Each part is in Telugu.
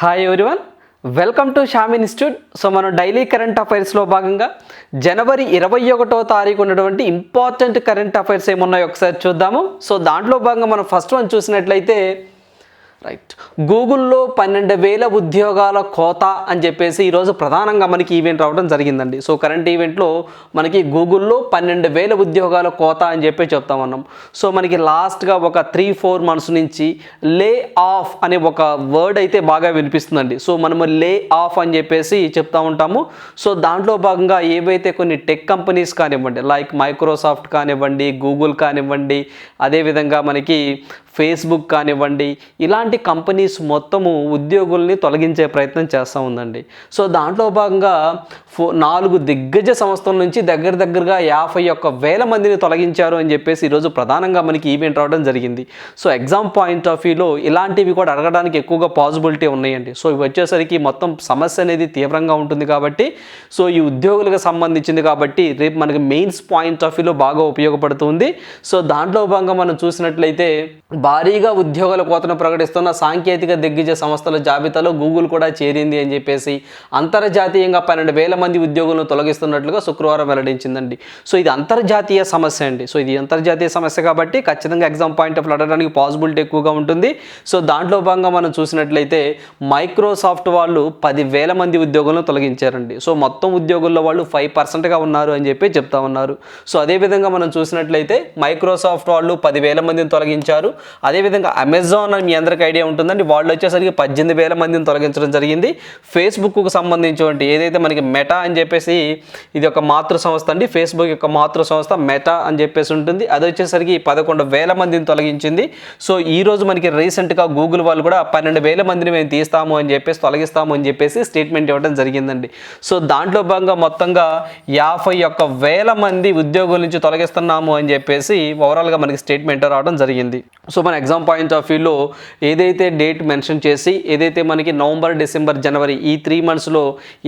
Hi everyone welcome to Sham institute so మనం డైలీ కరెంట్ అఫైర్స్లో భాగంగా జనవరి ఇరవై ఒకటో తారీఖు ఉన్నటువంటి ఇంపార్టెంట్ కరెంట్ అఫైర్స్ ఏమున్నాయో ఒకసారి చూద్దాము. సో దాంట్లో భాగంగా మనం ఫస్ట్ వన్ చూసినట్లయితే రైట్ గూగుల్లో పన్నెండు వేల ఉద్యోగాల కోత అని చెప్పేసి ఈరోజు ప్రధానంగా మనకి ఈవెంట్ రావడం జరిగిందండి. సో కరెంట్ ఈవెంట్లో మనకి గూగుల్లో పన్నెండు వేల ఉద్యోగాల కోత అని చెప్పి చెప్తా ఉన్నాం సో మనకి లాస్ట్గా ఒక త్రీ ఫోర్ మంత్స్ నుంచి లే ఆఫ్ అనే ఒక వర్డ్ అయితే బాగా వినిపిస్తుందండి. సో మనము లే ఆఫ్ అని చెప్పేసి చెప్తా ఉంటాము. సో దాంట్లో భాగంగా ఏవైతే కొన్ని టెక్ కంపెనీస్ కానివ్వండి లైక్ మైక్రోసాఫ్ట్ కానివ్వండి గూగుల్ కానివ్వండి అదేవిధంగా మనకి ఫేస్బుక్ కానివ్వండి ఇలాంటి కంపెనీస్ మొత్తము ఉద్యోగుల్ని తొలగించే ప్రయత్నం చేస్తూ ఉందండి. సో దాంట్లో భాగంగా ఫో నాలుగు దిగ్గజ సంస్థల నుంచి దగ్గర దగ్గరగా యాభై ఒక్క వేల మందిని తొలగించారు అని చెప్పేసి ఈరోజు ప్రధానంగా మనకి ఈవెంట్ రావడం జరిగింది. సో ఎగ్జామ్ పాయింట్ ఆఫ్ వ్యూలో ఇలాంటివి కూడా అడగడానికి ఎక్కువగా పాసిబిలిటీ ఉన్నాయండి. సో ఇవి వచ్చేసరికి మొత్తం సమస్య అనేది తీవ్రంగా ఉంటుంది కాబట్టి సో ఈ ఉద్యోగులకు సంబంధించింది కాబట్టి రేపు మనకి మెయిన్స్ పాయింట్ ఆఫ్ వ్యూలో బాగా ఉపయోగపడుతుంది. సో దాంట్లో భాగంగా మనం చూసినట్లయితే భారీగా ఉద్యోగాల కోతను ప్రకటిస్తున్న సాంకేతిక దిగ్గజ సంస్థల జాబితాలో గూగుల్ కూడా చేరింది అని చెప్పేసి అంతర్జాతీయంగా పన్నెండు వేల మంది ఉద్యోగులను తొలగిస్తున్నట్లుగా శుక్రవారం వెల్లడించిందండి. సో ఇది అంతర్జాతీయ సమస్య అండి. సో ఇది అంతర్జాతీయ సమస్య కాబట్టి ఖచ్చితంగా ఎగ్జామ్ పాయింట్ ఆఫ్ అడగడానికి పాసిబిలిటీ ఎక్కువగా ఉంటుంది. సో దాంట్లో భాగంగా మనం చూసినట్లయితే మైక్రోసాఫ్ట్ వాళ్ళు పదివేల మంది ఉద్యోగులను తొలగించారండి. సో మొత్తం ఉద్యోగుల్లో వాళ్ళు ఫైవ్ పర్సెంట్గా ఉన్నారు అని చెప్పి చెప్తా ఉన్నారు. సో అదేవిధంగా మనం చూసినట్లయితే మైక్రోసాఫ్ట్ వాళ్ళు పదివేల మందిని తొలగించారు. అదేవిధంగా అమెజాన్ అని మీ అందరికీ ఐడియా ఉంటుందండి. వాళ్ళు వచ్చేసరికి పద్దెనిమిది వేల మందిని తొలగించడం జరిగింది. ఫేస్బుక్కు సంబంధించినటువంటి ఏదైతే మనకి మెటా అని చెప్పేసి ఇది ఒక మాతృ సంస్థ అండి. ఫేస్బుక్ యొక్క మాతృ సంస్థ మెటా అని చెప్పేసి ఉంటుంది. అది వచ్చేసరికి పదకొండు వేల మందిని తొలగించింది. సో ఈరోజు మనకి రీసెంట్గా గూగుల్ వాళ్ళు కూడా పన్నెండు వేల మందిని మేము తీస్తాము అని చెప్పేసి తొలగిస్తాము అని చెప్పేసి స్టేట్మెంట్ ఇవ్వడం జరిగిందండి. సో దాంట్లో భాగంగా మొత్తంగా యాభై ఒక్క వేల మంది ఉద్యోగుల నుంచి తొలగిస్తున్నాము అని చెప్పేసి ఓవరాల్గా మనకి స్టేట్మెంట్ రావడం జరిగింది. సో సో మన ఎగ్జామ్ పాయింట్ ఆఫ్ వ్యూలో ఏదైతే డేట్ మెన్షన్ చేసి ఏదైతే మనకి నవంబర్ డిసెంబర్ జనవరి ఈ త్రీ మంత్స్లో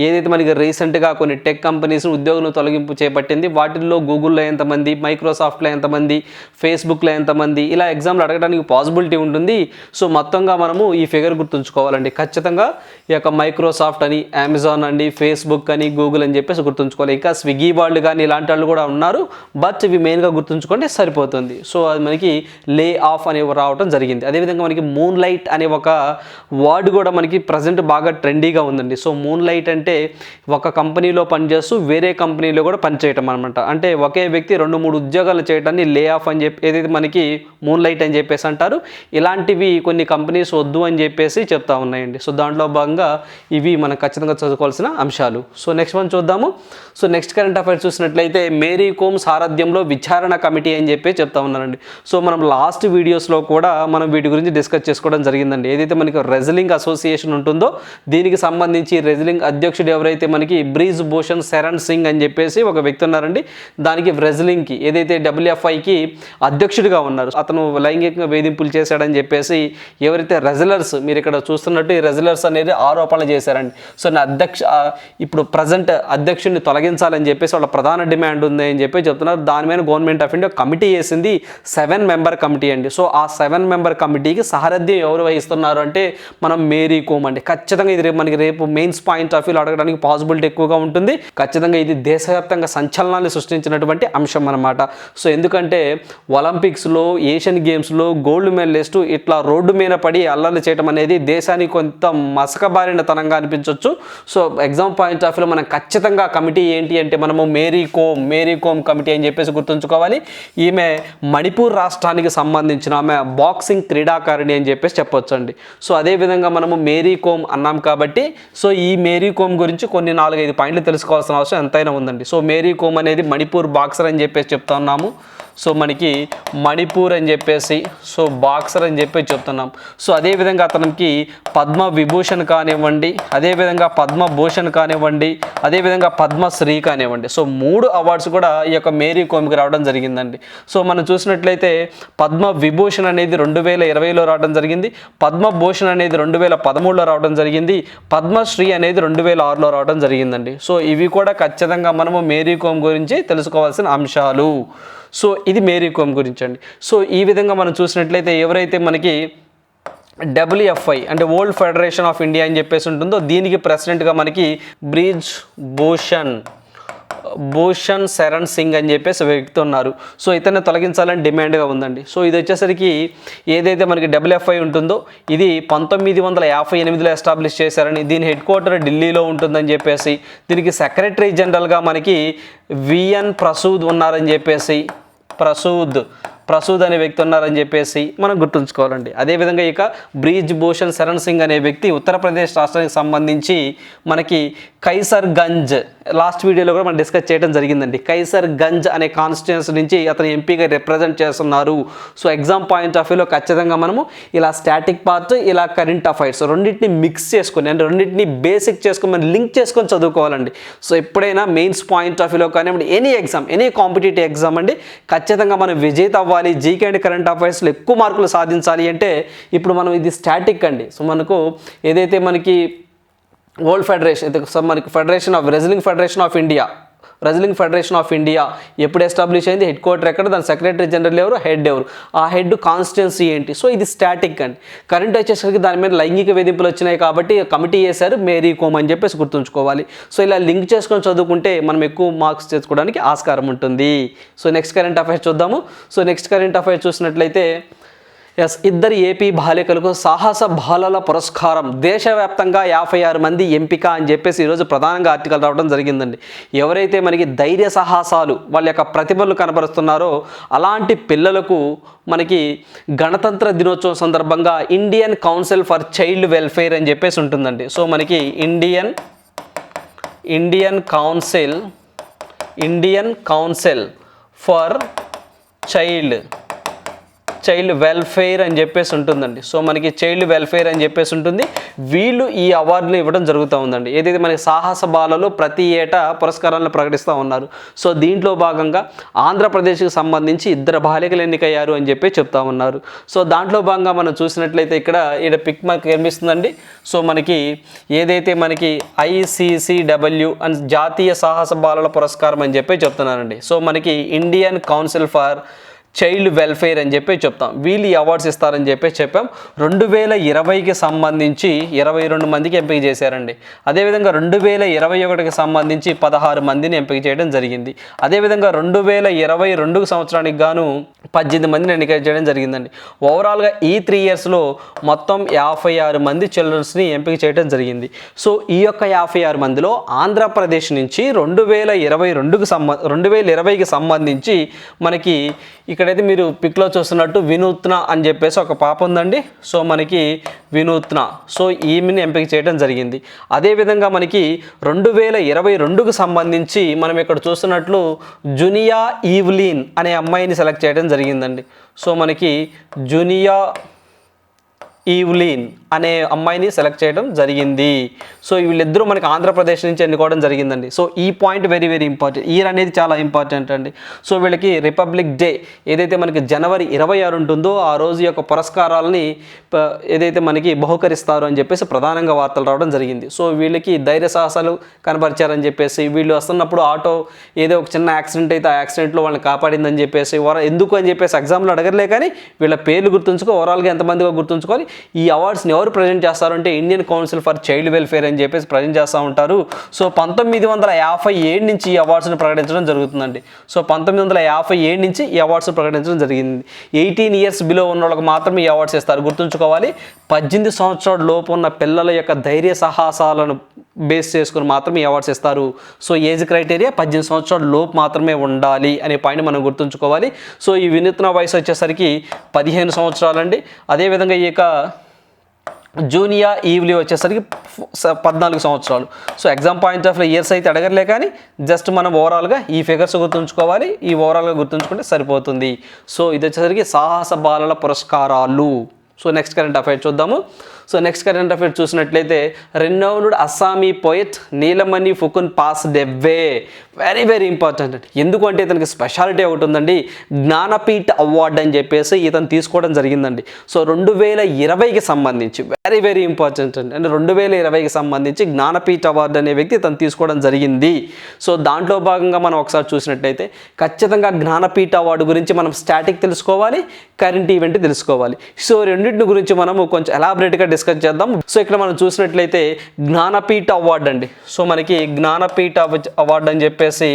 ఏదైతే మనకి రీసెంట్గా కొన్ని టెక్ కంపెనీస్ ఉద్యోగులను తొలగింపు చేపట్టింది వాటిల్లో గూగుల్లో ఎంతమంది మైక్రోసాఫ్ట్లో ఎంతమంది ఫేస్బుక్లో ఎంతమంది ఇలా ఎగ్జామ్లు అడగడానికి పాసిబిలిటీ ఉంటుంది. సో మొత్తంగా మనము ఈ ఫిగర్ గుర్తుంచుకోవాలండి. ఖచ్చితంగా ఈ యొక్క మైక్రోసాఫ్ట్ అని అమెజాన్ అండి ఫేస్బుక్ అని గూగుల్ అని చెప్పేసి గుర్తుంచుకోవాలి. ఇంకా స్విగ్గీ వాళ్ళు కానీ ఇలాంటి వాళ్ళు కూడా ఉన్నారు. బట్ ఇవి మెయిన్గా గుర్తుంచుకుంటే సరిపోతుంది. సో అది మనకి లే ఆఫ్ అనే రావడం జరిగింది. అదేవిధంగా మనకి మూన్ లైట్ అనే ఒక వర్డ్ కూడా మనకి ప్రజెంట్ బాగా ట్రెండీగా ఉందండి. సో మూన్ లైట్ అంటే ఒక కంపెనీలో పనిచేస్తూ వేరే కంపెనీలో కూడా పనిచేయటం అనమాట అంటే ఒకే వ్యక్తి రెండు మూడు ఉద్యోగాలు చేయడాన్ని లే ఆఫ్ అని చెప్పి ఏదైతే మనకి మూన్ లైట్ అని చెప్పేసి అంటారు ఇలాంటివి కొన్ని కంపెనీస్ వద్దు అని చెప్పేసి చెప్తా ఉన్నాయండి. సో దాంట్లో భాగంగా ఇవి మనం ఖచ్చితంగా చదువుకోవాల్సిన అంశాలు. సో నెక్స్ట్ మనం చూద్దాము. సో నెక్స్ట్ కరెంట్ అఫైర్స్ చూసినట్లయితే మేరీ కోమ్ సారథ్యంలో విచారణ కమిటీ అని చెప్పి చెప్తా ఉన్నారండి. సో మనం లాస్ట్ వీడియోస్ ఎపిసోడ్స్లో కూడా మనం వీటి గురించి డిస్కస్ చేసుకోవడం జరిగిందండి. ఏదైతే మనకి రెజ్లింగ్ అసోసియేషన్ ఉంటుందో దీనికి సంబంధించి రెజ్లింగ్ అధ్యక్షుడు ఎవరైతే మనకి బ్రీజ్ భూషణ్ శరణ్ సింగ్ అని చెప్పేసి ఒక వ్యక్తి ఉన్నారండి. దానికి రెజ్లింగ్కి ఏదైతే డబ్ల్యూఎఫ్ఐకి అధ్యక్షుడిగా ఉన్నారు. అతను లైంగికంగా వేధింపులు చేశాడని చెప్పేసి ఎవరైతే రెజలర్స్ మీరు ఇక్కడ చూస్తున్నట్టు ఈ రెజలర్స్ అనేది ఆరోపణలు చేశారండి. సో నా అధ్యక్ష ఇప్పుడు ప్రజెంట్ అధ్యక్షుడిని తొలగించాలని చెప్పేసి వాళ్ళ ప్రధాన డిమాండ్ ఉంది అని చెప్పి చెప్తున్నారు. దాని మీద గవర్నమెంట్ ఆఫ్ ఇండియా కమిటీ వేసింది సెవెన్ మెంబర్ కమిటీ అండి. సో ఆ ఆ సెవెన్ మెంబర్ కమిటీకి సారథ్యం ఎవరు వహిస్తున్నారు అంటే మనం మేరీ కోమ్ అండి. ఖచ్చితంగా ఇది రేపు మనకి రేపు మెయిన్స్ పాయింట్ ఆఫ్ వ్యూలో అడగడానికి పాసిబిలిటీ ఎక్కువగా ఉంటుంది. ఖచ్చితంగా ఇది దేశవ్యాప్తంగా సంచలనాన్ని సృష్టించినటువంటి అంశం అనమాట సో ఎందుకంటే ఒలింపిక్స్లో ఏషియన్ గేమ్స్లో గోల్డ్ మెడలిస్ట్ ఇట్లా రోడ్డు మీద పడి అల్లర్లు చేయడం అనేది దేశానికి కొంత మసకబారిన తనంగా అనిపించవచ్చు సో ఎగ్జామ్ పాయింట్ ఆఫ్ వ్యూలో మనం ఖచ్చితంగా కమిటీ ఏంటి అంటే మనము Mary Kom Mary Kom committee అని చెప్పేసి గుర్తుంచుకోవాలి. ఈమె మణిపూర్ రాష్ట్రానికి సంబంధించిన ఆమె బాక్సింగ్ క్రీడాకారిణి అని చెప్పేసి చెప్పొచ్చండి. సో అదేవిధంగా మనము మేరీ కోమ్ అన్నాం కాబట్టి సో ఈ మేరీ కోమ్ గురించి కొన్ని నాలుగైదు పాయింట్లు తెలుసుకోవాల్సిన అవసరం ఎంతైనా ఉందండి. సో మేరీ కోమ్ అనేది మణిపూర్ బాక్సర్ అని చెప్పేసి చెప్తా ఉన్నాము. సో మనకి మణిపూర్ అని చెప్పేసి సో బాక్సర్ అని చెప్పి చెప్తున్నాం. సో అదేవిధంగా అతనికి పద్మ విభూషణ్ కానివ్వండి అదేవిధంగా పద్మభూషణ్ కానివ్వండి అదేవిధంగా పద్మశ్రీ కానివ్వండి. సో మూడు అవార్డ్స్ కూడా ఈ యొక్క మేరీ కోమికి రావడం జరిగిందండి. సో మనం చూసినట్లయితే పద్మ విభూషణ్ అనేది రెండు వేల ఇరవైలో రావడం జరిగింది పద్మభూషణ్ అనేది రెండు వేల పదమూడులో రావడం జరిగింది పద్మశ్రీ అనేది రెండు వేల ఆరులో రావడం జరిగిందండి. సో ఇవి కూడా ఖచ్చితంగా మనము మేరీ కోమ్ గురించి తెలుసుకోవాల్సిన అంశాలు. సో ఇది మేరీ కోమ్ గురించి అండి సో ఈ విధంగా మనం చూసినట్లయితే ఎవరైతే మనకి డబ్ల్యూఎఫ్ఐ అంటే వరల్డ్ ఫెడరేషన్ ఆఫ్ ఇండియా అని చెప్పేసి ఉంటుందో దీనికి ప్రెసిడెంట్గా మనకి బ్రిజ్ భూషణ్ భూషణ్ శరణ్ సింగ్ అని చెప్పేసి వ్యక్తి ఉన్నారు. సో ఇతన్ని తొలగించాలని డిమాండ్గా ఉందండి. సో ఇది వచ్చేసరికి ఏదైతే మనకి డబ్ల్యూఎఫ్ఐ ఉంటుందో ఇది పంతొమ్మిది వందల యాభై ఎనిమిదిలో ఎస్టాబ్లిష్ చేశారని దీని హెడ్ క్వార్టర్ ఢిల్లీలో ఉంటుందని చెప్పేసి దీనికి సెక్రటరీ జనరల్గా మనకి విఎన్ ప్రసూద్ ఉన్నారని చెప్పేసి ప్రసూద్ ప్రసూద్ అనే వ్యక్తి ఉన్నారని చెప్పేసి మనం గుర్తుంచుకోవాలండి. అదేవిధంగా ఇక బ్రీజ్ భూషణ్ శరణ్ సింగ్ అనే వ్యక్తి ఉత్తరప్రదేశ్ రాష్ట్రానికి సంబంధించి మనకి కైసర్ గంజ్ లాస్ట్ వీడియోలో కూడా మనం డిస్కస్ చేయడం జరిగిందండి. కైసర్ గంజ్ అనే కాన్స్టిట్యున్సీ నుంచి అతను ఎంపీగా రిప్రజెంట్ చేస్తున్నారు. సో ఎగ్జామ్ పాయింట్ ఆఫ్ వ్యూలో ఖచ్చితంగా మనము ఇలా స్టాటిక్ పార్ట్ ఇలా కరెంట్ అఫైర్స్ రెండింటిని మిక్స్ చేసుకొని అంటే రెండింటిని బేసిక్ చేసుకొని మనం లింక్ చేసుకొని చదువుకోవాలండి. సో ఎప్పుడైనా మెయిన్స్ పాయింట్ ఆఫ్ వ్యూలో కానివ్వండి any exam any competitive exam అండి ఖచ్చితంగా మనం విజేత అవ్వాలి జీకే అండ్ కరెంట్ అఫైర్స్లో ఎక్కువ మార్కులు సాధించాలి అంటే ఇప్పుడు మనం ఇది స్టాటిక్ అండి. సో మనకు ఏదైతే మనకి వరల్డ్ ఫెడరేషన్ మనకి federation of wrestling federation of India wrestling federation of India ఎప్పుడు ఎస్టాబ్లిష్ అయింది? హెడ్ క్వార్టర్ ఎక్కడ? దాని సెక్రటరీ జనరల్ ఎవరు? హెడ్ ఎవరు? ఆ హెడ్ కాన్స్టిట్యున్సీ ఏంటి? సో ఇది స్టాటిక్ అండి. కరెంట్ వచ్చేసరికి దాని మీద లైంగిక వేధింపులు వచ్చినాయి కాబట్టి కమిటీ చేశారు మేరీ కోమ్ అని చెప్పేసి గుర్తుంచుకోవాలి. సో ఇలా లింక్ చేసుకొని చదువుకుంటే మనం ఎక్కువ మార్క్స్ తెచ్చుకోవడానికి ఆస్కారం ఉంటుంది. సో నెక్స్ట్ కరెంట్ అఫైర్స్ చూద్దాము. సో నెక్స్ట్ కరెంట్ అఫైర్స్ చూసినట్లయితే ఎస్ ఇద్దరు ఏపీ బాలికలకు సాహస బాలల పురస్కారం. దేశవ్యాప్తంగా యాభై ఆరు మంది ఎంపిక అని చెప్పేసి ఈరోజు ప్రధానంగా ఆర్టికల్ రావడం జరిగిందండి. ఎవరైతే మనకి ధైర్య సాహసాలు వాళ్ళ యొక్క ప్రతిభలు కనబరుస్తున్నారో అలాంటి పిల్లలకు మనకి గణతంత్ర దినోత్సవం సందర్భంగా Indian council for child welfare అని చెప్పేసి ఉంటుందండి. సో మనకి Indian Indian council Indian council for child child welfare అని చెప్పేసి ఉంటుందండి. సో మనకి చైల్డ్ వెల్ఫేర్ అని చెప్పేసి ఉంటుంది. వీళ్ళు ఈ అవార్డులు ఇవ్వడం జరుగుతూ ఉందండి. ఏదైతే మనకి సాహస బాలలు ప్రతి ఏటా పురస్కారాలను ప్రకటిస్తూ ఉన్నారు. సో దీంట్లో భాగంగా ఆంధ్రప్రదేశ్కి సంబంధించి ఇద్దరు బాలికలు ఎన్నికయ్యారు అని చెప్పి చెప్తా ఉన్నారు. సో దాంట్లో భాగంగా మనం చూసినట్లయితే ఇక్కడ ఇక్కడ పిక్ మనకి కనిపిస్తుందండి. సో మనకి ఏదైతే మనకి ఐసీసీడబ్ల్యూ అని జాతీయ సాహస బాలల పురస్కారం అని చెప్పి చెప్తున్నారండి. సో మనకి Indian council for child welfare అని చెప్పి చెప్తాం. వీళ్ళు ఈ అవార్డ్స్ ఇస్తారని చెప్పి చెప్పాం. రెండు వేల ఇరవైకి సంబంధించి ఇరవై రెండు మందికి ఎంపిక చేశారండి. అదేవిధంగా రెండు వేల ఇరవై ఒకటికి సంబంధించి పదహారు మందిని ఎంపిక చేయడం జరిగింది. అదేవిధంగా రెండు వేల ఇరవై రెండు సంవత్సరానికి గాను పద్దెనిమిది మందిని ఎన్నిక చేయడం జరిగిందండి. ఓవరాల్గా ఈ త్రీ ఇయర్స్లో మొత్తం యాభై ఆరు మంది చిల్డ్రన్స్ని ఎంపిక చేయడం జరిగింది. సో ఈ యొక్క యాభై ఆరు మందిలో ఆంధ్రప్రదేశ్ నుంచి రెండు వేల ఇరవై రెండుకు సంబ రెండు వేల ఇరవైకి సంబంధించి మనకి ఇక్కడైతే మీరు పిక్లో చూస్తున్నట్టు వినూత్న అని చెప్పేసి ఒక పాప ఉందండి. సో మనకి వినూత్న. సో ఈమెని ఎంపిక చేయడం జరిగింది. అదేవిధంగా మనకి రెండు వేల ఇరవై రెండుకు సంబంధించి మనం ఇక్కడ చూస్తున్నట్లు జునియా ఈవ్లీన్ అనే అమ్మాయిని సెలెక్ట్ చేయడం జరిగిందండి. సో మనకి జునియా ఈవ్లీన్ అనే అమ్మాయిని సెలెక్ట్ చేయడం జరిగింది. సో వీళ్ళిద్దరూ మనకి ఆంధ్రప్రదేశ్ నుంచి ఎన్నుకోవడం జరిగిందండి. సో ఈ point very very important year అనేది చాలా ఇంపార్టెంట్ అండి. సో వీళ్ళకి రిపబ్లిక్ డే ఏదైతే మనకి జనవరి ఇరవై ఆరు ఉంటుందో ఆ రోజు యొక్క పురస్కారాలని ఏదైతే మనకి బహుకరిస్తారు అని చెప్పేసి ప్రధానంగా వార్తలు రావడం జరిగింది. సో వీళ్ళకి ధైర్య సాహసాలు కనబరిచారని చెప్పేసి వీళ్ళు వస్తున్నప్పుడు ఆటో ఏదో ఒక చిన్న యాక్సిడెంట్ అయితే ఆ యాక్సిడెంట్లో వాళ్ళని కాపాడిందని చెప్పేసి ఓవరా ఎందుకు అని చెప్పేసి ఎగ్జామ్లో అడగలే కానీ వీళ్ళ పేర్లు గుర్తుంచుకో ఓవరాల్గా ఎంతమందిగా గుర్తుంచుకోవాలి ఈ అవార్డ్స్ని ఎవరు ప్రజెంట్ చేస్తారంటే Indian council for child welfare అని చెప్పేసి ప్రజెంట్ చేస్తూ ఉంటారు. సో పంతొమ్మిది వందల యాభై ఏడు నుంచి ఈ అవార్డ్స్ని ప్రకటించడం జరుగుతుందండి. సో పంతొమ్మిది వందల యాభై ఏడు నుంచి ఈ అవార్డ్స్ ప్రకటించడం జరిగింది. ఎయిటీన్ ఇయర్స్ బిలో ఉన్న వాళ్ళకి మాత్రమే ఈ అవార్డ్స్ ఇస్తారు. గుర్తుంచుకోవాలి పద్దెనిమిది సంవత్సరాల లోపు ఉన్న పిల్లల యొక్క ధైర్య సాహసాలను బేస్ చేసుకుని మాత్రమే ఈ అవార్డ్స్ ఇస్తారు. సో ఏజ్ క్రైటీరియా పద్దెనిమిది సంవత్సరాల లోపు మాత్రమే ఉండాలి అనే పాయింట్ మనం గుర్తుంచుకోవాలి. సో ఈ వినూత్న వయసు వచ్చేసరికి పదిహేను సంవత్సరాలండి. అదేవిధంగా ఈ యొక్క జూనియా ఈవ్లీ వచ్చేసరికి పద్నాలుగు సంవత్సరాలు. So exam point of years అయితే అడగర్లే కానీ జస్ట్ మనం ఓవరాల్గా ఈ ఫిగర్స్ గుర్తుంచుకోవాలి. ఈ ఓవరాల్గా గుర్తుంచుకుంటే సరిపోతుంది. సో ఇది వచ్చేసరికి సాహస బాలల పురస్కారాలు. సో నెక్స్ట్ కరెంట్ అఫైర్ చూద్దాము. సో నెక్స్ట్ కరెంట్ అఫేర్ చూసినట్లయితే renowned Assamese poet Nilmani Phukan passed away very very important ఎందుకంటే ఇతనికి స్పెషాలిటీ ఒకటి ఉందండి. జ్ఞానపీఠ అవార్డు అని చెప్పేసి ఇతను తీసుకోవడం జరిగిందండి. సో రెండు వేల ఇరవైకి సంబంధించి వెరీ వెరీ ఇంపార్టెంట్ అండి. అంటే రెండు వేల ఇరవైకి సంబంధించి జ్ఞానపీఠ అవార్డు అనే వ్యక్తి ఇతను తీసుకోవడం జరిగింది. సో దాంట్లో భాగంగా మనం ఒకసారి చూసినట్లయితే ఖచ్చితంగా జ్ఞానపీఠ అవార్డు గురించి మనం స్టాటిక్ తెలుసుకోవాలి కరెంట్ ఈవెంట్ తెలుసుకోవాలి. సో రెండింటి గురించి మనము కొంచెం ఎలాబరేట్గా డిస్కస్ చేద్దాం. సో ఇక్కడ మనం చూసినట్లయితే జ్ఞానపీఠ అవార్డు అండి. సో మనకి జ్ఞానపీఠ అవార్డు అని చెప్పేసి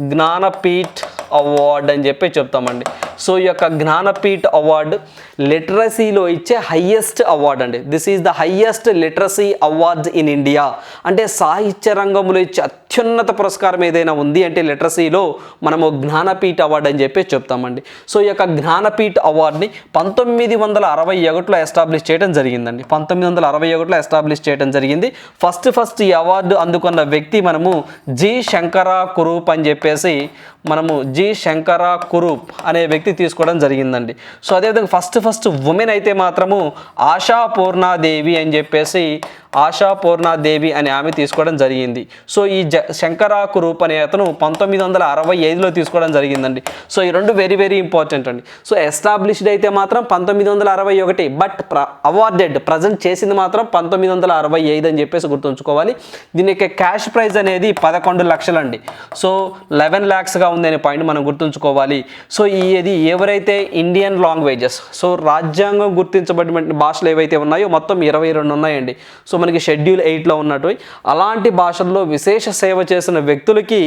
జ్ఞానపీఠ్ అవార్డ్ అని చెప్పి చెప్తామండి. సో ఈ యొక్క జ్ఞానపీఠ్ అవార్డు లిటరసీలో ఇచ్చే హయ్యెస్ట్ అవార్డు అండి. This is the highest literacy award in India అంటే సాహిత్య రంగంలో ఇచ్చే అత్యున్నత పురస్కారం ఏదైనా ఉంది అంటే లిటరసీలో మనము జ్ఞానపీఠ అవార్డు అని చెప్పి చెప్తామండి. సో ఈ యొక్క జ్ఞానపీఠ్ అవార్డుని పంతొమ్మిది వందల అరవై ఒకటిలో ఎస్టాబ్లిష్ చేయడం జరిగిందండి. పంతొమ్మిది వందల అరవై ఒకటిలో ఎస్టాబ్లిష్ చేయడం జరిగింది. ఫస్ట్ ఫస్ట్ ఈ అవార్డు అందుకున్న వ్యక్తి మనము జి శంకరా కురూప్ అని చెప్పేసి మనము జి శంకరా కురూప్ అనే వ్యక్తి తీసుకోవడం జరిగిందండి. సో అదేవిధంగా ఫస్ట్ ఫస్ట్ ఉమెన్ అయితే మాత్రము ఆశా పూర్ణాదేవి అని చెప్పేసి ఆశా పూర్ణాదేవి అనే ఆమె తీసుకోవడం జరిగింది. సో ఈ జ శంకరా కురూప్ అనే అతను పంతొమ్మిది వందల అరవై ఐదులో తీసుకోవడం జరిగిందండి. సో ఈ రెండు వెరీ వెరీ ఇంపార్టెంట్ అండి. సో ఎస్టాబ్లిష్డ్ అయితే మాత్రం పంతొమ్మిది వందల అరవై ఒకటి బట్ ప్ర అవార్డెడ్ ప్రజెంట్ చేసింది మాత్రం పంతొమ్మిది వందల అరవై ఐదు అని చెప్పేసి గుర్తుంచుకోవాలి. దీని యొక్క క్యాష్ ప్రైజ్ అనేది పదకొండు లక్షలండి. సో లెవెన్ ల్యాక్స్గా ఉందనే పాయింట్ మనం గుర్తుంచుకోవాలి. సో ఈ ఇది ఎవరైతే ఇండియన్ లాంగ్వేజెస్ సో రాజ్యాంగం గుర్తించబడిన భాషలు ఏవైతే ఉన్నాయో మొత్తం ఇరవై రెండు ఉన్నాయండి. సో మనకి షెడ్యూల్ ఎయిట్లో ఉన్నట్టు. అలాంటి భాషల్లో విశేష సేవ చేసిన వ్యక్తులకి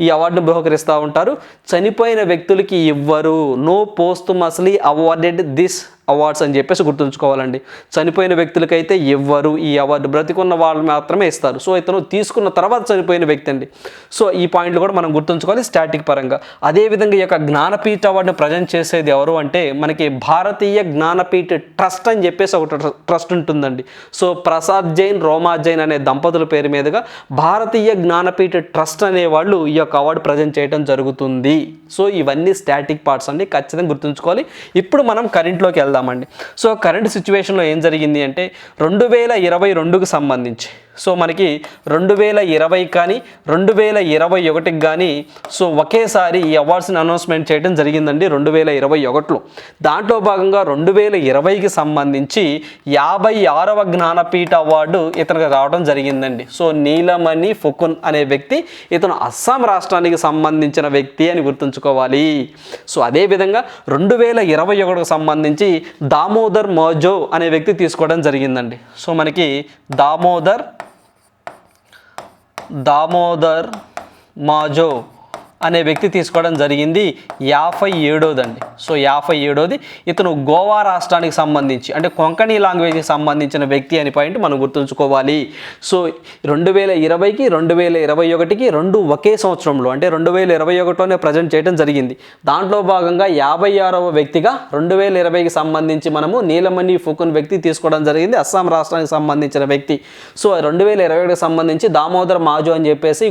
ఈ అవార్డును బహుకరిస్తూ ఉంటారు. చనిపోయిన వ్యక్తులకి ఇవ్వరు. No posthumously awarded this awards అని చెప్పేసి గుర్తుంచుకోవాలండి. చనిపోయిన వ్యక్తులకైతే ఎవ్వరు ఈ అవార్డు బ్రతికున్న వాళ్ళు మాత్రమే ఇస్తారు. సో ఇతను తీసుకున్న తర్వాత చనిపోయిన వ్యక్తి అండి. సో ఈ పాయింట్లు కూడా మనం గుర్తుంచుకోవాలి స్టాటిక్ పరంగా. అదేవిధంగా ఈ యొక్క జ్ఞానపీఠ అవార్డును ప్రజెంట్ చేసేది ఎవరు అంటే మనకి భారతీయ జ్ఞానపీఠ ట్రస్ట్ అని చెప్పేసి ఒక ట్రస్ట్ ఉంటుందండి. సో ప్రసాద్ జైన్ రోమా జైన్ అనే దంపతుల పేరు మీదుగా భారతీయ జ్ఞానపీఠ ట్రస్ట్ అనే వాళ్ళు ఈ యొక్క అవార్డు ప్రజెంట్ చేయడం జరుగుతుంది. సో ఇవన్నీ స్టాటిక్ పార్ట్స్ అండి. ఖచ్చితంగా గుర్తుంచుకోవాలి. ఇప్పుడు మనం కరెంట్లోకి వెళ్దామండి సో కరెంట్ సిచ్యువేషన్లో ఏం జరిగింది అంటే రెండు వేల ఇరవై రెండుకు సంబంధించి సో మనకి రెండు వేల ఇరవై కానీ రెండు వేల ఇరవై ఒకటికి కానీ సో ఒకేసారి ఈ అవార్డ్స్ని అనౌన్స్మెంట్ చేయడం జరిగిందండి రెండు వేల ఇరవై ఒకటిలో. దాంట్లో భాగంగా రెండు వేల ఇరవైకి సంబంధించి యాభై ఆరవ జ్ఞానపీఠ అవార్డు ఇతనికి రావడం జరిగిందండి. సో నీలమణి ఫుకున్ అనే వ్యక్తి ఇతను అస్సాం రాష్ట్రానికి సంబంధించిన వ్యక్తి అని గుర్తుంచుకోవాలి. సో అదేవిధంగా రెండు వేల ఇరవై ఒకటికి సంబంధించి దామోదర్ మోజో అనే వ్యక్తి తీసుకోవడం జరిగిందండి. సో మనకి దామోదర్ దామోదర్ మాజో అనే వ్యక్తి తీసుకోవడం జరిగింది. యాభై ఏడోదండి. సో యాభై ఏడోది ఇతను గోవా రాష్ట్రానికి సంబంధించి అంటే కొంకణి లాంగ్వేజ్కి సంబంధించిన వ్యక్తి అని పాయింట్ మనం గుర్తుంచుకోవాలి. సో రెండు వేల ఇరవైకి రెండు వేల ఇరవై ఒకటికి రెండు ఒకే సంవత్సరంలో అంటే రెండు వేల ఇరవై ఒకటిలోనే ప్రజెంట్ చేయడం జరిగింది. దాంట్లో భాగంగా యాభై ఆరవ వ్యక్తిగా రెండు వేల ఇరవైకి సంబంధించి మనము నీలమణి ఫుకున్ వ్యక్తి తీసుకోవడం జరిగింది అస్సాం రాష్ట్రానికి సంబంధించిన వ్యక్తి. సో రెండు వేల ఇరవై ఒకటికి సంబంధించి దామోదర్ మాజు అని చెప్పేసి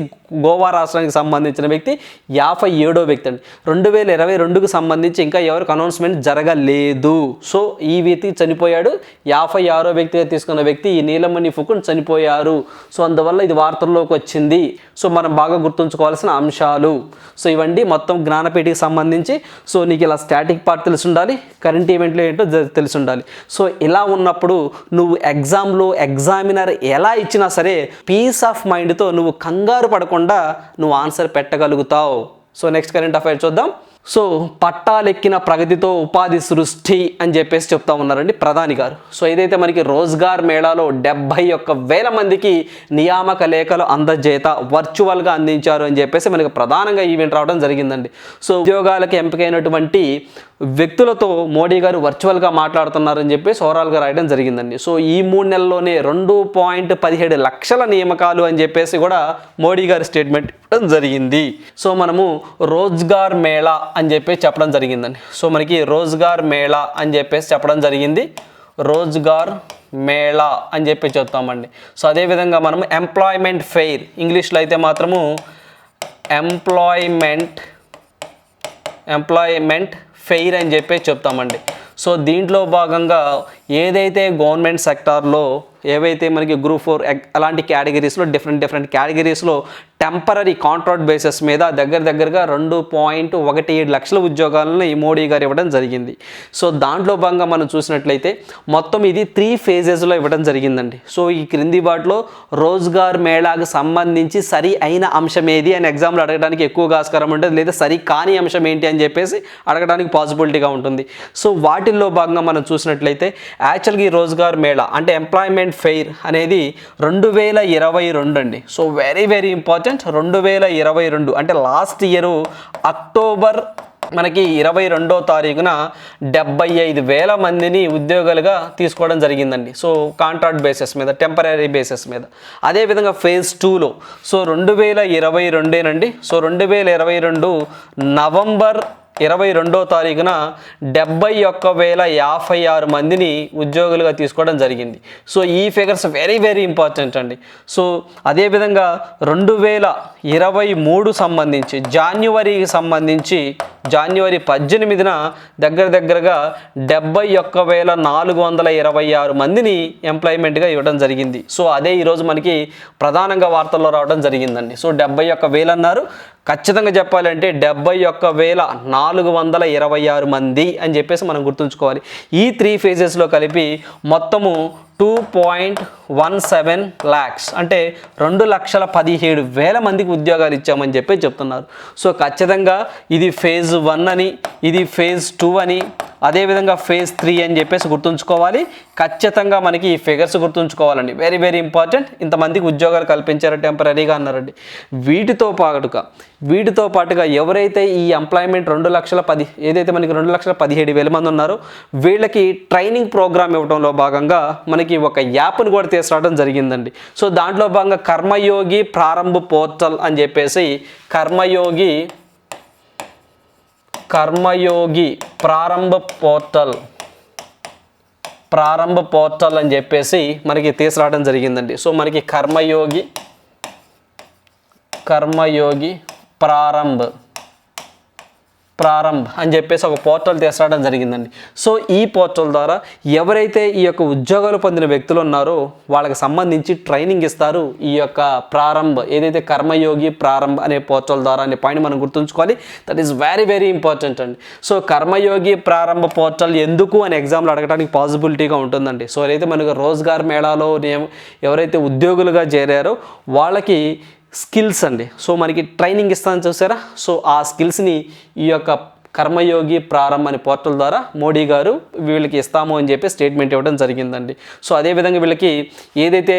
గోవా రాష్ట్రానికి సంబంధించిన వ్యక్తి యాభై ఏడో వ్యక్తి అండి. రెండు వేల ఇరవై రెండుకు సంబంధించి ఇంకా ఇంకా ఎవరికి అనౌన్స్మెంట్ జరగలేదు. సో ఈ వ్యక్తి చనిపోయాడు. యాభై ఆరో వ్యక్తిగా తీసుకున్న వ్యక్తి ఈ నీలమణి ఫుకున్ చనిపోయారు. సో అందువల్ల ఇది వార్తల్లోకి వచ్చింది. సో మనం బాగా గుర్తుంచుకోవాల్సిన అంశాలు. సో ఇవన్నీ మొత్తం జ్ఞానపేటికి సంబంధించి. సో నీకు ఇలా స్టాటిక్ పార్ట్ తెలిసి ఉండాలి కరెంట్ ఈవెంట్లు ఏంటో తెలిసి ఉండాలి సో ఇలా ఉన్నప్పుడు నువ్వు ఎగ్జామ్లో ఎగ్జామినర్ ఎలా ఇచ్చినా సరే పీస్ ఆఫ్ మైండ్తో నువ్వు కంగారు పడకుండా నువ్వు ఆన్సర్ పెట్టగలుగుతావు. సో నెక్స్ట్ కరెంట్ అఫైర్ చూద్దాం. సో పట్టాలెక్కిన ప్రగతితో ఉపాధి సృష్టి అని చెప్పేసి చెప్తా ఉన్నారండి ప్రధాని గారు. సో ఏదైతే మనకి రోజ్గార్ మేళాలో డెబ్బై ఒక్క వేల మందికి నియామక లేఖలు అందజేత వర్చువల్గా అందించారు అని చెప్పేసి మనకి ప్రధానంగా ఈవెంట్ రావడం జరిగిందండి. సో ఉద్యోగాలకు ఎంపికైనటువంటి వ్యక్తులతో మోడీ గారు వర్చువల్గా మాట్లాడుతున్నారని చెప్పేసి ఓవరాల్గా రాయడం జరిగిందండి. సో ఈ మూడు నెలల్లోనే రెండు పాయింట్ పదిహేడు లక్షల నియామకాలు అని చెప్పేసి కూడా మోడీ గారి స్టేట్మెంట్ ఇవ్వడం జరిగింది. సో మనము రోజ్గార్ మేళా అని చెప్పేసి చెప్పడం జరిగిందండి. సో మనకి రోజ్గార్ మేళా అని చెప్పేసి చెప్పడం జరిగింది. రోజ్గార్ మేళా అని చెప్పి చెప్తామండి. సో అదేవిధంగా మనం ఎంప్లాయ్మెంట్ ఫెయిర్ ఇంగ్లీష్లో అయితే మాత్రము ఎంప్లాయ్మెంట్ ఎంప్లాయ్మెంట్ ఫెయిర్ అని చెప్పి చెప్తామండి. సో దీంట్లో భాగంగా ఏదైతే గవర్నమెంట్ సెక్టార్లో ఏవైతే మనకి గ్రూప్ ఫోర్ అలాంటి కేటగిరీస్లో డిఫరెంట్ డిఫరెంట్ కేటగిరీస్లో టెంపరీ కాంట్రాక్ట్ బేసిస్ మీద దగ్గర దగ్గరగా రెండు పాయింట్ ఒకటి ఏడు లక్షల ఉద్యోగాలను ఈ మోడీ గారు ఇవ్వడం జరిగింది. సో దాంట్లో భాగంగా మనం చూసినట్లయితే మొత్తం ఇది త్రీ ఫేజెస్లో ఇవ్వడం జరిగిందండి. సో ఈ క్రింది వాటిలో రోజ్గార్ మేళాకు సంబంధించి సరి అయిన అంశం ఏది అని ఎగ్జామ్లో అడగడానికి ఎక్కువగా ఆస్కారం ఉంటుంది. లేదా సరి కాని అంశం ఏంటి అని చెప్పేసి అడగడానికి పాసిబిలిటీగా ఉంటుంది. సో వాటిల్లో భాగంగా మనం చూసినట్లయితే యాక్చువల్గా ఈ రోజ్గార్ మేళా అంటే ఎంప్లాయ్మెంట్ ఫెయిర్ అనేది రెండు వేల ఇరవై రెండు అండి. సో వెరీ వెరీ ఇంపార్టెంట్ రెండు వేల ఇరవై రెండు అంటే లాస్ట్ ఇయర్ అక్టోబర్ మనకి ఇరవై రెండో తారీఖున డెబ్బై ఐదు వేల మందిని ఉద్యోగాలుగా తీసుకోవడం జరిగిందండి. సో కాంట్రాక్ట్ బేసిస్ మీద టెంపరీ బేసిస్ మీద. అదేవిధంగా ఫేజ్ టూలో సో రెండు వేల ఇరవై రెండేనండి. సో రెండు వేల ఇరవై రెండు నవంబర్ ఇరవై రెండో తారీఖున డెబ్బై ఒక్క వేల యాభై ఆరు మందిని ఉద్యోగులుగా తీసుకోవడం జరిగింది. సో ఈ ఫిగర్స్ వెరీ వెరీ ఇంపార్టెంట్ అండి. సో అదేవిధంగా రెండు వేల ఇరవై మూడు సంబంధించి జాన్యువరికి సంబంధించి జాన్యువరి పద్దెనిమిదిన దగ్గర దగ్గరగా డెబ్బై ఒక్క వేల నాలుగు వందల ఇరవై ఆరు మందిని ఎంప్లాయ్మెంట్గా ఇవ్వడం జరిగింది. సో అదే ఈరోజు మనకి ప్రధానంగా వార్తల్లో రావడం జరిగిందండి. సో డెబ్బై ఒక్క వేలు అన్నారు ఖచ్చితంగా చెప్పాలంటే డెబ్బై ఒక్క వేల నాలుగు వందల ఇరవై ఆరు మంది అని చెప్పేసి మనం గుర్తుంచుకోవాలి. ఈ త్రీ ఫేజెస్లో కలిపి మొత్తము two point one seven lakhs అంటే రెండు లక్షల పదిహేడు వేల మందికి ఉద్యోగాలు ఇచ్చామని చెప్పి చెప్తున్నారు. సో ఖచ్చితంగా ఇది ఫేజ్ వన్ అని ఇది ఫేజ్ టూ అని అదేవిధంగా ఫేజ్ త్రీ అని చెప్పేసి గుర్తుంచుకోవాలి. ఖచ్చితంగా మనకి ఈ ఫిగర్స్ గుర్తుంచుకోవాలండి. వెరీ వెరీ ఇంపార్టెంట్ ఇంతమందికి ఉద్యోగాలు కల్పించారు టెంపరీగా అన్నారండి. వీటితో పాటుగా వీటితో పాటుగా ఎవరైతే ఈ ఎంప్లాయ్మెంట్ రెండు లక్షల పది ఏదైతే మనకి రెండు లక్షల పదిహేడు వేల మంది ఉన్నారో వీళ్ళకి ట్రైనింగ్ ప్రోగ్రామ్ ఇవ్వడంలో భాగంగా మనకి ఒక యాప్ను కూడా తీసుకురావడం జరిగిందండి. సో దాంట్లో భాగంగా కర్మయోగి ప్రారంభ పోర్టల్ అని చెప్పేసి కర్మయోగి కర్మయోగి ప్రారంభ పోర్టల్ ప్రారంభ పోర్టల్ అని చెప్పేసి మనకి తీసుకురావడం జరిగిందండి. సో మనకి కర్మయోగి కర్మయోగి ప్రారంభ ప్రారంభ్ అని చెప్పేసి ఒక పోర్టల్ తీసుకురావడం జరిగిందండి. సో ఈ పోర్టల్ ద్వారా ఎవరైతే ఈ యొక్క ఉద్యోగాలు పొందిన వ్యక్తులు ఉన్నారో వాళ్ళకి సంబంధించి ట్రైనింగ్ ఇస్తారు ఈ యొక్క ప్రారంభ్ ఏదైతే కర్మయోగి ప్రారంభ్ అనే పోర్టల్ ద్వారా అనే పాయింట్ మనం గుర్తుంచుకోవాలి. That is very very important అండి. సో కర్మయోగి ప్రారంభ పోర్టల్ ఎందుకు అని ఎగ్జామ్లు అడగడానికి పాసిబిలిటీగా ఉంటుందండి. సో అయితే మనకు రోజ్గార్ మేళాలో ఎవరైతే ఉద్యోగులుగా చేరారో వాళ్ళకి స్కిల్స్ అండి. సో మనకి ట్రైనింగ్ ఇస్తానని చూసారా? సో ఆ స్కిల్స్ని ఈ యొక్క కర్మయోగి ప్రారంభ అనే పోర్టల్ ద్వారా మోడీ గారు వీళ్ళకి ఇస్తాము అని చెప్పి స్టేట్మెంట్ ఇవ్వడం జరిగిందండి. సో అదేవిధంగా వీళ్ళకి ఏదైతే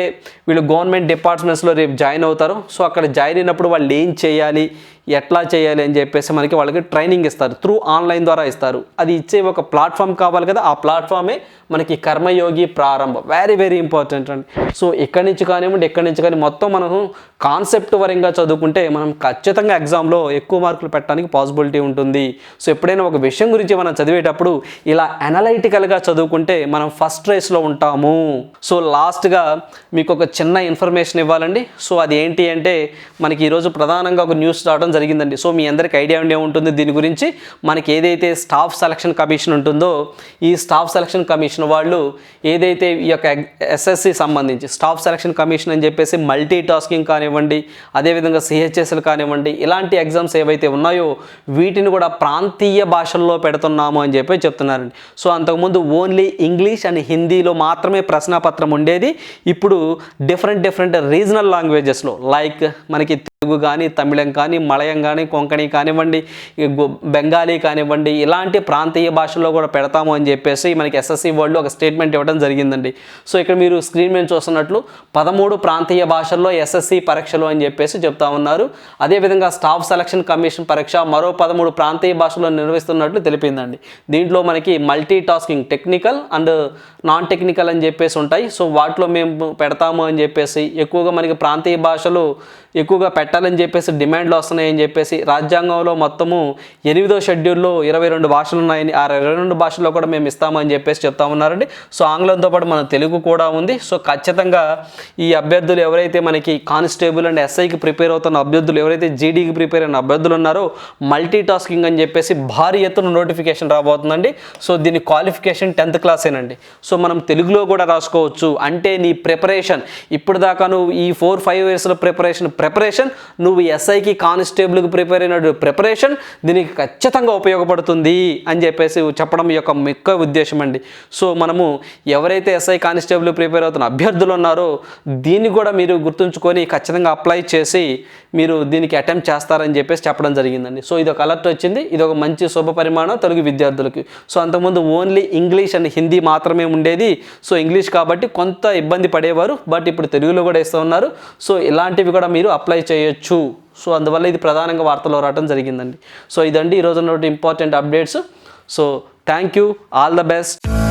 వీళ్ళు గవర్నమెంట్ డిపార్ట్మెంట్స్లో రేపు జాయిన్ అవుతారో సో అక్కడ జాయిన్ అయినప్పుడు వాళ్ళు ఏం చేయాలి ఎట్లా చేయాలి అని చెప్పేసి మనకి వాళ్ళకి ట్రైనింగ్ ఇస్తారు. త్రూ ఆన్లైన్ ద్వారా ఇస్తారు. అది ఇచ్చే ఒక ప్లాట్ఫామ్ కావాలి కదా ఆ ప్లాట్ఫామే మనకి కర్మయోగి ప్రారంభం. వెరీ వెరీ ఇంపార్టెంట్ అండి. సో ఇక్కడి నుంచి కానివ్వండి ఎక్కడి నుంచి కానీ మొత్తం మనం కాన్సెప్ట్ వరంగా చదువుకుంటే మనం ఖచ్చితంగా ఎగ్జామ్లో ఎక్కువ మార్కులు పెట్టడానికి పాసిబిలిటీ ఉంటుంది. సో ఎప్పుడైనా ఒక విషయం గురించి మనం చదివేటప్పుడు ఇలా అనలైటికల్గా చదువుకుంటే మనం ఫస్ట్ రేస్లో ఉంటాము. సో లాస్ట్గా మీకు ఒక చిన్న ఇన్ఫర్మేషన్ ఇవ్వాలండి. సో అది ఏంటి అంటే మనకి ఈరోజు ప్రధానంగా ఒక న్యూస్ రావడం జరిగిందండి. సో మీ అందరికీ ఐడియా ఉండే ఉంటుంది. దీని గురించి మనకి ఏదైతే స్టాఫ్ సెలక్షన్ కమిషన్ ఉంటుందో ఈ స్టాఫ్ సెలక్షన్ కమిషన్ వాళ్ళు ఏదైతే ఈ యొక్క ఎస్ఎస్సి సంబంధించి స్టాఫ్ సెలక్షన్ కమిషన్ అని చెప్పేసి మల్టీ టాస్కింగ్ కానివ్వండి అదేవిధంగా సిహెచ్ఎస్ఎల్ కానివ్వండి ఇలాంటి ఎగ్జామ్స్ ఏవైతే ఉన్నాయో వీటిని కూడా ప్రాంతీయ భాషల్లో పెడుతున్నాము అని చెప్పి చెప్తున్నారండి. సో అంతకుముందు ఓన్లీ ఇంగ్లీష్ అండ్ హిందీలో మాత్రమే ప్రశ్నపత్రం ఉండేది. ఇప్పుడు డిఫరెంట్ డిఫరెంట్ రీజనల్ లాంగ్వేజెస్లో లైక్ మనకి తెలుగు కానీ తమిళం కానీ మలయం కానీ కొంకణి కానివ్వండి బెంగాలీ కానివ్వండి ఇలాంటి ప్రాంతీయ భాషల్లో కూడా పెడతాము అని చెప్పేసి మనకి ఎస్ఎస్సి వరల్డ్ ఒక స్టేట్మెంట్ ఇవ్వడం జరిగిందండి. సో ఇక్కడ మీరు స్క్రీన్ మీద చూస్తున్నట్లు పదమూడు ప్రాంతీయ భాషల్లో ఎస్ఎస్సి పరీక్షలు అని చెప్పేసి చెప్తా ఉన్నారు. అదేవిధంగా స్టాఫ్ సెలక్షన్ కమిషన్ పరీక్ష మరో పదమూడు ప్రాంతీయ భాషల్లో నిర్వహిస్తున్నట్లు తెలిపిందండి. దీంట్లో మనకి multitasking technical and non technical అని చెప్పేసి ఉంటాయి. సో వాటిలో మేము పెడతాము అని చెప్పేసి ఎక్కువగా మనకి ప్రాంతీయ భాషలు ఎక్కువగా పెట్ట పెట్టాలని చెప్పేసి డిమాండ్లు వస్తున్నాయని చెప్పేసి రాజ్యాంగంలో మొత్తము ఎనిమిదో షెడ్యూల్లో ఇరవై రెండు భాషలు ఉన్నాయని ఆ ఇరవై రెండు భాషల్లో కూడా మేము ఇస్తామని చెప్పేసి చెప్తా ఉన్నారండి. సో ఆంగ్లంతో పాటు మన తెలుగు కూడా ఉంది. సో ఖచ్చితంగా ఈ అభ్యర్థులు ఎవరైతే మనకి కానిస్టేబుల్ అండ్ ఎస్ఐకి ప్రిపేర్ అవుతున్న అభ్యర్థులు ఎవరైతే జీడీకి ప్రిపేర్ అయిన అభ్యర్థులు ఉన్నారో మల్టీ టాస్కింగ్ అని చెప్పేసి భారీ ఎత్తున నోటిఫికేషన్ రాబోతుందండి. సో దీని క్వాలిఫికేషన్ టెన్త్ క్లాసేనండి. సో మనం తెలుగులో కూడా రాసుకోవచ్చు. అంటే నీ ప్రిపరేషన్ ఇప్పుడు దాకా నువ్వు ఈ ఫోర్ ఫైవ్ ఇయర్స్లో ప్రిపరేషన్ ప్రిపరేషన్ నువ్వు ఎస్ఐకి కానిస్టేబుల్కి ప్రిపేర్ అయిన ప్రిపరేషన్ దీనికి ఖచ్చితంగా ఉపయోగపడుతుంది అని చెప్పేసి చెప్పడం యొక్క ముఖ్య ఉద్దేశం అండి. సో మనము ఎవరైతే ఎస్ఐ కానిస్టేబుల్ ప్రిపేర్ అవుతున్న అభ్యర్థులు ఉన్నారో దీన్ని కూడా మీరు గుర్తుంచుకొని ఖచ్చితంగా అప్లై చేసి మీరు దీనికి అటెంప్ట్ చేస్తారని చెప్పేసి చెప్పడం జరిగిందండి. సో ఇది ఒక అలర్ట్ వచ్చింది. ఇది ఒక మంచి శుభ పరిమాణం తెలుగు విద్యార్థులకి. సో అంతకుముందు ఓన్లీ ఇంగ్లీష్ అండ్ హిందీ మాత్రమే ఉండేది. సో ఇంగ్లీష్ కాబట్టి కొంత ఇబ్బంది పడేవారు. బట్ ఇప్పుడు తెలుగులో కూడా ఇస్తూ ఉన్నారు. సో ఇలాంటివి కూడా మీరు అప్లై చేయొచ్చు. సో అందువల్ల ఇది ప్రధానంగా వార్తలో రావడం జరిగిందండి. సో ఇదండి ఈరోజు ఉన్నటువంటి important updates. So thank you all the best.